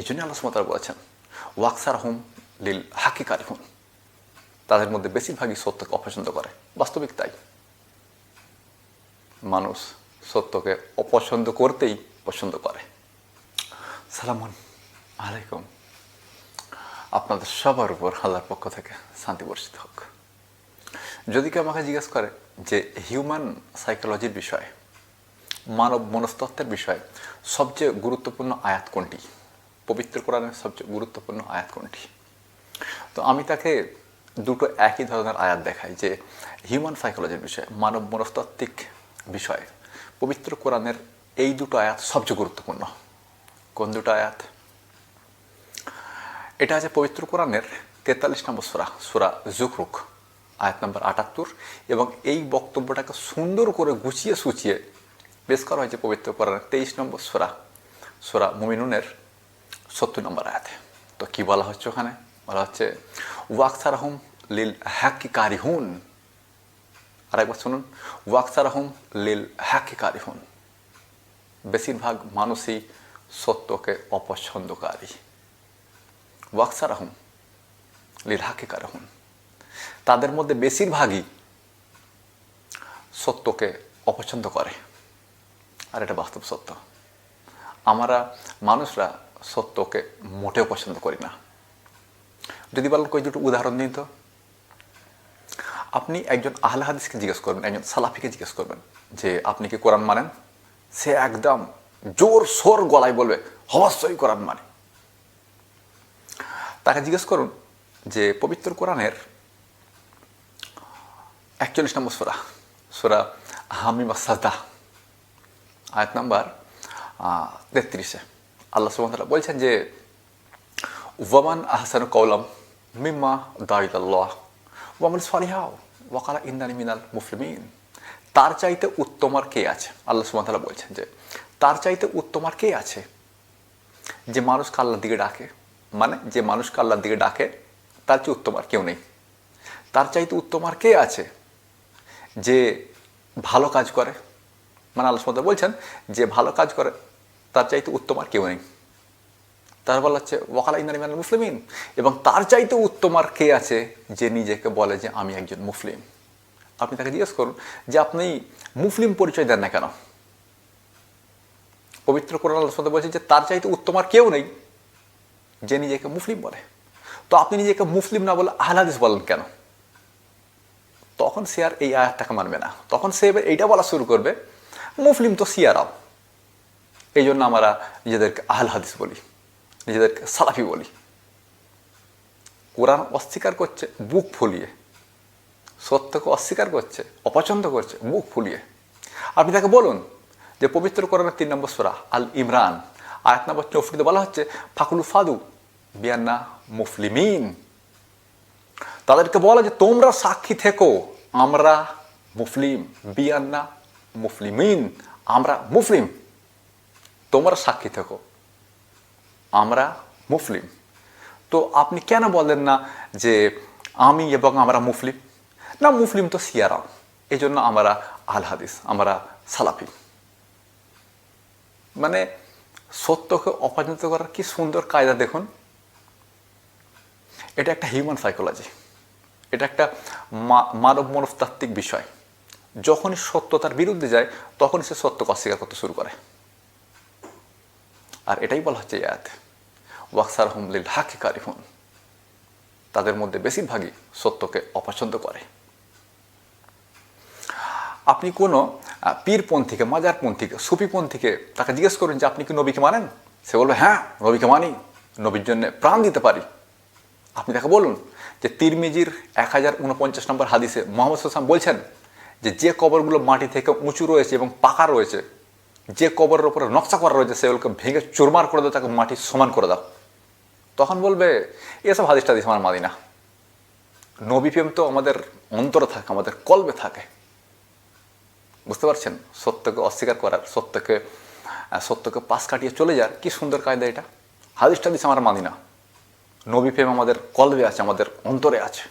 এই জন্য আল্লাহ সুমতার বলেছেন ওয়াকসার হোম লিল হাকিকারি হোম তাদের মধ্যে বেশিরভাগই সত্যকে অপছন্দ করে। বাস্তবিক তাই। মানুষ সত্যকে অপছন্দ করতেই পছন্দ করে। সালামুন আলাইকুম। আপনাদের সবার উপর আল্লাহর পক্ষ থেকে শান্তি বর্ষিত হোক। যদি কেউ আমাকে জিজ্ঞেস করে যে হিউম্যান সাইকোলজির বিষয়ে, মানব মনস্তত্ত্বের বিষয়ে সবচেয়ে গুরুত্বপূর্ণ আয়াত কোনটি? পবিত্র কোরআনের সবচেয়ে গুরুত্বপূর্ণ আয়াত কোনটি? তো আমি তাকে দুটো একই ধরনের আয়াত দেখাই, যে হিউম্যান সাইকোলজির বিষয়ে, মানব মনস্তাত্ত্বিক বিষয়ে। পবিত্র কোরআনের এই দুটো আয়াত সবচেয়ে গুরুত্বপূর্ণ। কোন দুটো আয়াত? এটা আছে পবিত্র কোরআনের তেতাল্লিশ নম্বর সোরা সোরা জুকরুক আয়াত নম্বর আটাত্তর, এবং এই বক্তব্যটাকে সুন্দর করে গুছিয়ে সুচিয়ে বেশ করা হয়েছে পবিত্র কোরআনের তেইশ নম্বর সোরা সোরা মুমিনুনের সত্তর নম্বর আয়াতে। তো কি বলা হচ্ছে ওখানে? বলা হচ্ছে, ওয়াকসারাহুম লিল হ্যাকি কারিহুন আর একবার শুনুন, ওয়াকসারাহুম লিল হ্যাকি কারিহুন বেশিরভাগ মানুষই সত্যকে অপছন্দকারী। ওয়াকসারাহুম লিল হাকি কারাহুন তাদের মধ্যে বেশিরভাগই সত্যকে অপছন্দ করে। আর এটা বাস্তব সত্য। আমরা মানুষরা সত্যকে মোটেও পছন্দ করি না। যদি বলেন কই দুটো উদাহরণ দিন তো। আপনি একজন আহলে হাদিসকে জিজ্ঞেস করবেন, একজন সালাফিকে জিজ্ঞেস করবেন যে, আপনি কি কোরআন মানেন? সে একদম জোর সোর গলায় বলবে, অবশ্যই কোরআন মানে। তাকে জিজ্ঞেস করুন যে, পবিত্র কোরআনের একচল্লিশ নম্বর সোরা সোরা হামিমা সাজদা আয়াত নাম্বার তেত্রিশে। আল্লাহ সুবহানাহু বলছেন যে, ওয়ামান আহসান কৌলম মিম্মা দাইদাল্লাহ ওয়ামান সালিহাও ওয়াকালা ইন্দানি মিনাল মুসলিমিন। তার চাইতে উত্তম আর কে আছে? আল্লাহ সুবহানাহু বলছেন যে, তার চাইতে উত্তম আর কে আছে? যে মানুষকে আল্লাহর দিকে ডাকে মানে যে মানুষকে আল্লাহর দিকে ডাকে, তার চেয়ে উত্তম আর কেউ নেই। তার চাইতে উত্তম আর কে আছে? যে ভালো কাজ করে মানে আল্লাহ বলছেন যে ভালো কাজ করে তার চাইতে উত্তম আর কেউ নেই। তার বলা হচ্ছে, ওয়াকালা ইন্দানিমান মুসলিমিন। এবং তার চাইতে উত্তম আর কে আছে যে নিজেকে বলে যে আমি একজন মুসলিম? আপনি তাকে জিজ্ঞেস করুন যে আপনি মুসলিম পরিচয় দেন না কেন? পবিত্র কোরআন আল্লাহ বলছে যে তার চাইতে উত্তম আর কেউ নেই যে নিজেকে মুসলিম বলে। তো আপনি নিজেকে মুসলিম না বলে আহলাদিস বলেন কেন? তখন সে আর এই আয়াতটাকে মানবে না। তখন সে এইটা বলা শুরু করবে, মুসলিম তো সিয়ারাও। এই জন্য আমরা নিজেদেরকে আহল হাদিস বলি, নিজেদেরকে সালাফি বলি। কোরআন অস্বীকার করছে, বুক ফুলিয়ে। সত্যকে অস্বীকার করছে, অপছন্দ করছে, বুক ফুলিয়ে। আপনি তাকে বলুন যে পবিত্র কোরআনের তিন নম্বর সোরা, আল ইমরান, আয়াত নম্বর চৌফিতে বলা হচ্ছে, ফাকুলু ফাদু বিয়ান্না মুফলিমিন। তাদেরকে বলা যে, তোমরা সাক্ষী থেকো, আমরা মুফলিম বিয়ান্না মুসলিমিন আমরা মুসলিম তোমরা সাক্ষী থেকো। আমরা মুসলিম তো আপনি কেন বলেন না যে আমি এবং আমরা মুসলিম না মুসলিম তো সিয়ারা এই জন্য আমরা আল হাদিস আমরা সালাফি। মানে সত্যকে অপছন্দ করার কি সুন্দর কায়দা দেখুন? এটা একটা হিউম্যান সাইকোলজি এটা একটা মানব মনস্তাত্ত্বিক বিষয়। যখনই সত্য তার বিরুদ্ধে যায়, তখনই সে সত্যকে অস্বীকার করতে শুরু করে। আর এটাই বলা হচ্ছে ইয়াত ওয়াকসার হুমলিল হাকি কারিফুন তাদের মধ্যে বেশিরভাগই সত্যকে অপছন্দ করে। আপনি কোনো পীরপন্থীকে, মাজারপন্থীকে, সুফিপন্থীকে তাকে জিজ্ঞেস করুন যে আপনি কি নবীকে মানেন? সে বলবে হ্যাঁ নবীকে মানি। নবীর জন্য প্রাণ দিতে পারি। আপনি তাকে বলুন যে তিরমিজির এক হাজার উনপঞ্চাশ নম্বর হাদিসে মোহাম্মদ সাল্লাম বলছেন যে যে কবরগুলো মাটি থেকে উঁচু রয়েছে এবং পাকা রয়েছে যে কবরের ওপরে নকশা করা রয়েছে সেগুলোকে ভেঙে চুরমার করে দাও, তাকে মাটি সমান করে দাও। তখন বলবে, এসব হাদিসটা দিস আমার মাদি না নবী প্রেম তো আমাদের অন্তরে থাকে, আমাদের কলবে থাকে। বুঝতে পারছেন? সত্যকে অস্বীকার করার সত্যকে সত্যকে পাশ কাটিয়ে চলে যার কি সুন্দর কায়দা এটা? হাদিসটা দিস আমার মাদি না নবী প্রেম আমাদের কলবে আছে, আমাদের অন্তরে আছে।